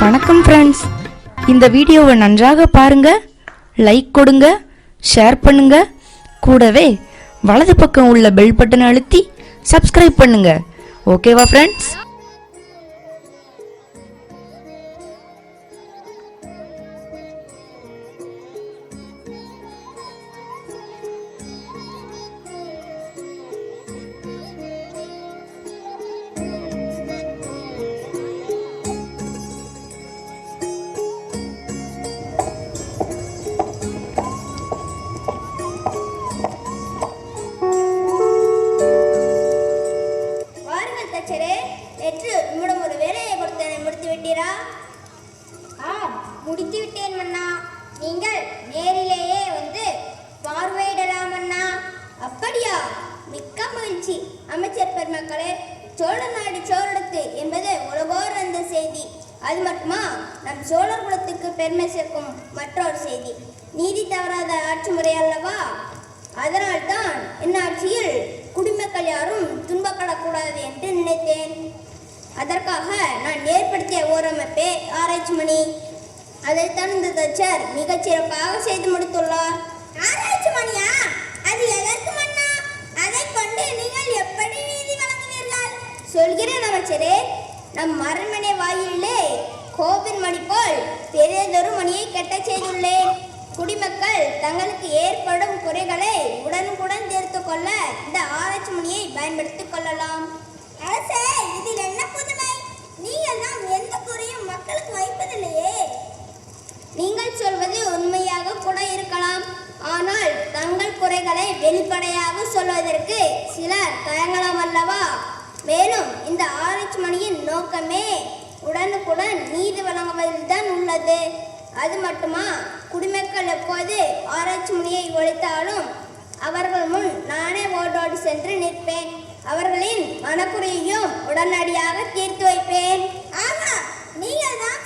வணக்கம் ஃப்ரெண்ட்ஸ் இந்த வீடியோவை நன்றாக பாருங்க லைக் கொடுங்க ஷேர் பண்ணுங்க. கூடவே வலது பக்கம் உள்ள பெல் பட்டனை அழுத்தி சப்ஸ்கிரைப் பண்ணுங்க. ஓகேவா ஃப்ரெண்ட்ஸ் நேற்று உம்மிடம் ஒரு வேலையை கொடுத்தேன் முடித்து விட்டீரா? ஆம் முடித்து விட்டேன் மன்னா. நீங்கள் நேரிலேயே வந்து பார்வையிடலாம் அண்ணா அப்படியா? மிக்க மகிழ்ச்சி. அமைச்சர் பெருமக்களே சோழ நாடு சோழடத்து என்பது உலகோர் அந்த செய்தி. அது மட்டுமா? நம் சோழர் குலத்துக்கு பெருமை சேர்க்கும் மற்றொரு செய்தி. நீதி தவறாத ஆட்சி முறை அல்லவா? அதனால்தான் என் ஆட்சியில் குடிமக்கள் யாரும் துன்பப்படக்கூடாது என்று நினைத்தேன். அதற்காக நான் ஏற்படுத்திய ஓரமைப்பே ஆராய்ச்சி மணி. அதைத்தான் இந்த தச்சர் மிகச் சிறப்பாக செய்து முடித்துள்ளார். ஆராய்ச்சி மணியா? அது எதற்கு மன்னா? அதை கொண்டு நீங்கள் எப்படி நீதி வழங்குவீர்கள் சொல்கிறேன் அமைச்சரே. நம் அரண்மனை வாயிலே கோபின் மணி போல் பெரியதொரு மணியை கெட்ட செய்துள்ளேன். குடிமக்கள் தங்களுக்கு ஏற்படும் குறைகளை உடனுக்குடன் தீர்த்து கொள்ள இந்த ஆராய்ச்சி மணியை பயன்படுத்திக் கொள்ளலாம் அரசே இதில் என்ன புதுமை நீங்கள் தான் எந்த குறையும் மக்களுக்கு வைப்பதில்லையே நீங்கள் சொல்வது உண்மையாக கூட இருக்கலாம் ஆனால் தங்கள் குறைகளை வெளிப்படையாக சொல்வதற்கு சிலர் தயங்கலாம் அல்லவா மேலும் இந்த ஆராய்ச்சி மணியின் நோக்கமே உடனுக்குடன் நீதி வழங்குவதில்தான் உள்ளது. அது மட்டுமா? குடிமக்கள் எப்போது ஆராய்ச்சி முனியை ஒழித்தாலும் அவர்கள் முன் நானே ஓடோடி சென்று நிற்பேன். அவர்களின் மனக்குறையையும் உடனடியாக தீர்த்து வைப்பேன். ஆமா நீங்கள் தான்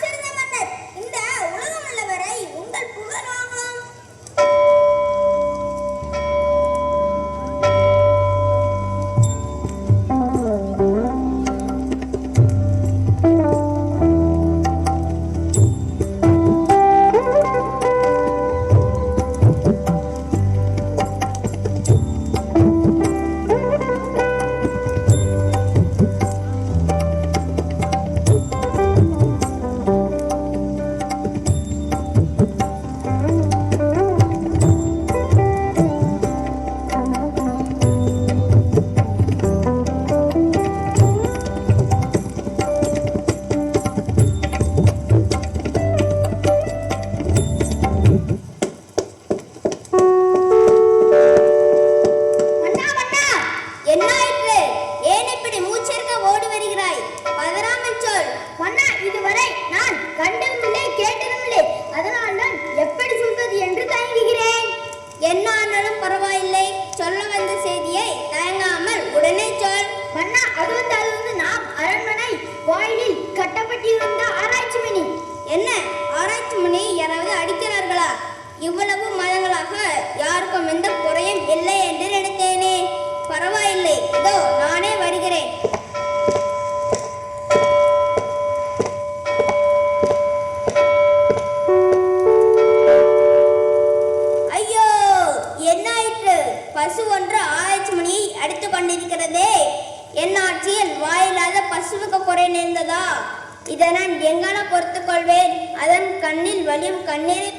ஆராய்ச்சி யாராவது அடிக்கிறார்களா இவ்வளவு மாதங்களாக யாருக்கும் எந்த குறையும் இல்லை என்று நினைத்தேனே. பரவாயில்லை. இதோ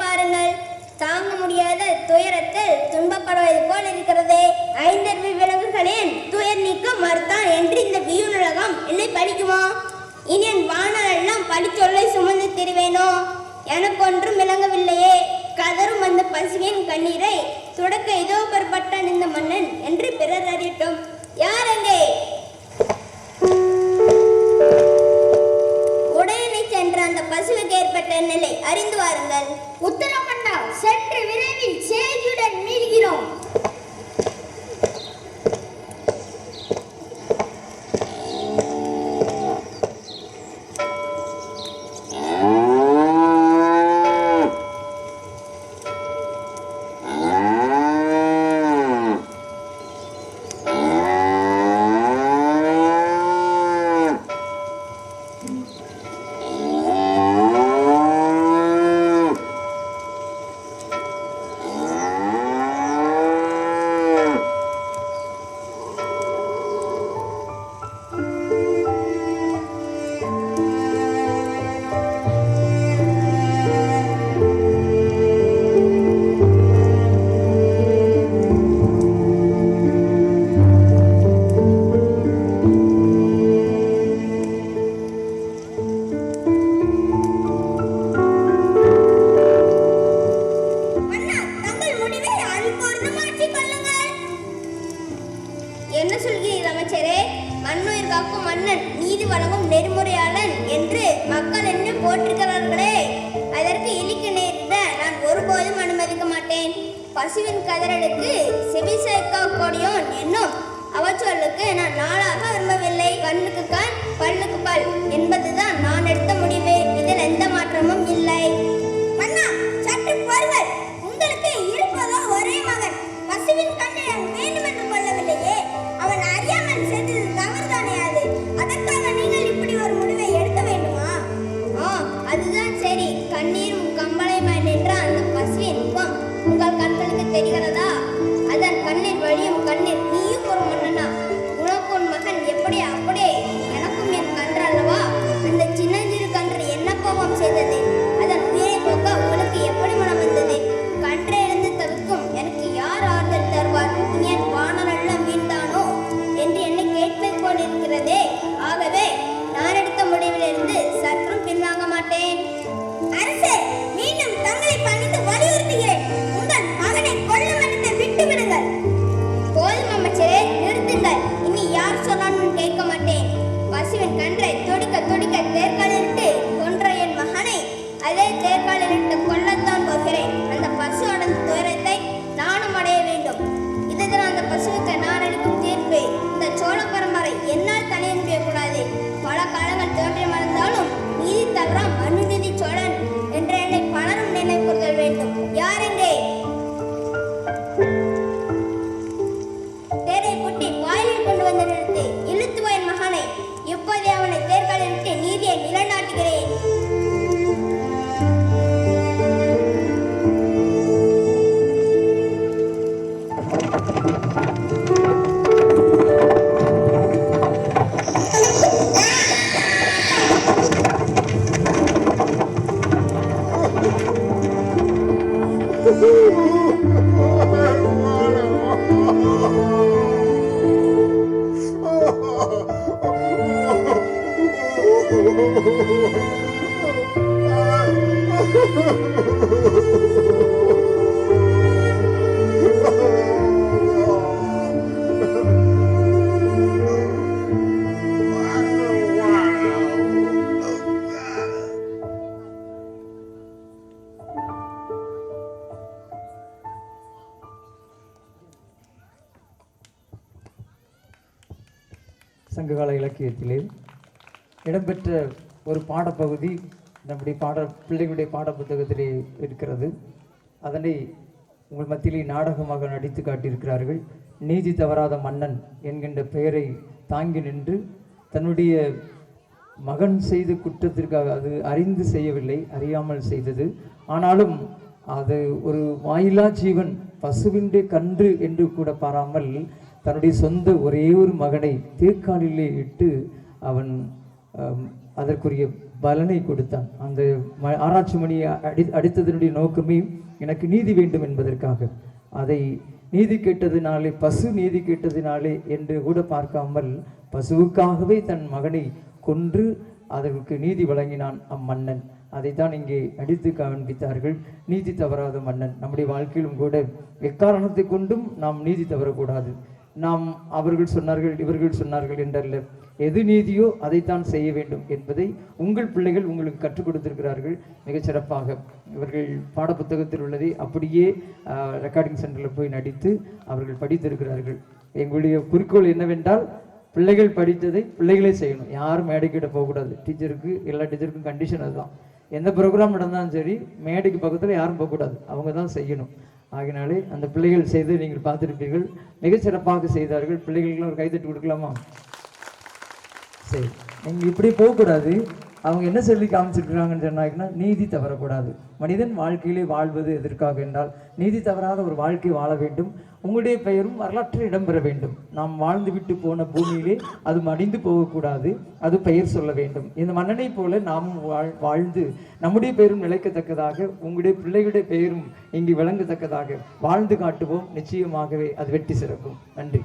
பாருங்கள். தாங்க முடியாத துயரத்தில் துன்பப்படுவது போல் இருக்கிறதே. ஐந்தறிவு விலங்குகளின் துயர் நீக்க மறுத்தான் என்று இந்த வியூனுலகம் என்னை படிக்குமா? இனி என் வானெல்லாம் படிச்சொல்லை சுமந்து திரிவேனோ? எனக்கு ஒன்றும் விளங்கவில்லையே. கதரும் அந்த பசுவின் கண்ணீரை துடக்க இதோ பெறப்பட்டான் இந்த மன்னன் என்று பிற மக்கள் என்ன போற்றுகிறார்களே அதற்கு இழிக்க நேர்ந்த நான் ஒருபோதும் அனுமதிக்க மாட்டேன். பசுவின் கதறலுக்கு செவிசேக்கா கொடியோன் என்னும் அவச்சொல்லுக்கு நான் நாளாக விரும்பவில்லை. கண்ணுக்கு கண் பல்லுக்கு பல் என்பதுதான் நான் எடுத்த முடிவு. இதில் எந்த மாற்றமும் இல்லை. Woohoo! சங்ககால இலக்கியத்திலே இடம்பெற்ற ஒரு பாடப்பகுதி நம்முடைய பாட பிள்ளைகளுடைய பாட புத்தகத்திலே இருக்கிறது. அதனை உங்கள் மத்தியிலே நாடகமாக நடித்து காட்டியிருக்கிறார்கள். நீதி தவறாத மன்னன் என்கின்ற பெயரை தாங்கி நின்று தன்னுடைய மகன் செய்த குற்றத்திற்காக அது அறிந்து செய்யவில்லை அறியாமல் செய்தது. ஆனாலும் அது ஒரு வாயிலா ஜீவன் பசுவிൻ്റെ கன்று என்று கூட பாராமல் தன்னுடைய சொந்த ஒரே ஒரு மகனை தீர்க்காலிலே இட்டு அவன் அதற்குரிய பலனை கொடுத்தான். அந்த ம- ஆராய்ச்சி மணியை அடி அடித்ததனுடைய நோக்கமே எனக்கு நீதி வேண்டும் என்பதற்காக. அதை நீதி கேட்டதினாலே பசு நீதி கேட்டதினாலே என்று கூட பார்க்காமல் பசுவுக்காகவே தன் மகனை கொன்று அதற்கு நீதி வழங்கினான் அம்மன்னன். அதைத்தான் இங்கே அடித்து காண்பித்தார்கள். நீதி தவறாத மன்னன். நம்முடைய வாழ்க்கையிலும் கூட எக்காரணத்தை கொண்டும் நாம் நீதி தவறக்கூடாது. நாம் அவர்கள் சொன்னார்கள் இவர்கள் சொன்னார்கள் என்றல்ல. எது நீதியோ அதைத்தான் செய்ய வேண்டும் என்பதை உங்கள் பிள்ளைகள் உங்களுக்கு கற்றுக் கொடுத்திருக்கிறார்கள். மிகச்சிறப்பாக இவர்கள் பாடப்புத்தகத்தில் உள்ளதை அப்படியே ரெக்கார்டிங் சென்டரில் போய் நடித்து அவர்கள் படித்திருக்கிறார்கள். எங்களுடைய குறிக்கோள் என்னவென்றால் பிள்ளைகள் படித்ததை பிள்ளைகளே செய்யணும். யாரும் மேடைக்கிட்ட போகக்கூடாது. டீச்சருக்கு எல்லா டீச்சருக்கும் கண்டிஷன் அதுதான். எந்த ப்ரோக்ராம் நடந்தாலும் சரி மேடைக்கு பக்கத்தில் யாரும் போகக்கூடாது. அவங்க தான் செய்யணும். ஆகினாலே அந்த பிள்ளைகள் செய்து நீங்கள் பார்த்துருப்பீர்கள். மிகச் சிறப்பாக செய்தார்கள். பிள்ளைகளுக்கெல்லாம் ஒரு கைத்தட்டு கொடுக்கலாமா? சரி. நீங்கள் இப்படி போகக்கூடாது. அவங்க என்ன சொல்லி காமிச்சிருக்கிறாங்கன்னு சொன்னாங்கன்னா நீதி தவறக்கூடாது. மனிதன் வாழ்க்கையிலே வாழ்வது எதற்காக என்றால் நீதி தவறாத ஒரு வாழ்க்கை வாழ வேண்டும். உங்களுடைய பெயரும் வரலாற்றில் இடம்பெற வேண்டும். நாம் வாழ்ந்து விட்டு போன பூமியிலே அது மடிந்து போகக்கூடாது. அது பெயர் சொல்ல வேண்டும். இந்த மன்னனை போல நாமும் வாழ் வாழ்ந்து நம்முடைய பெயரும் நிலைக்கத்தக்கதாக உங்களுடைய பிள்ளைகளுடைய பெயரும் இங்கு விளங்கத்தக்கதாக வாழ்ந்து காட்டுவோம். நிச்சயமாகவே அது வெற்றி சிறக்கும். நன்றி.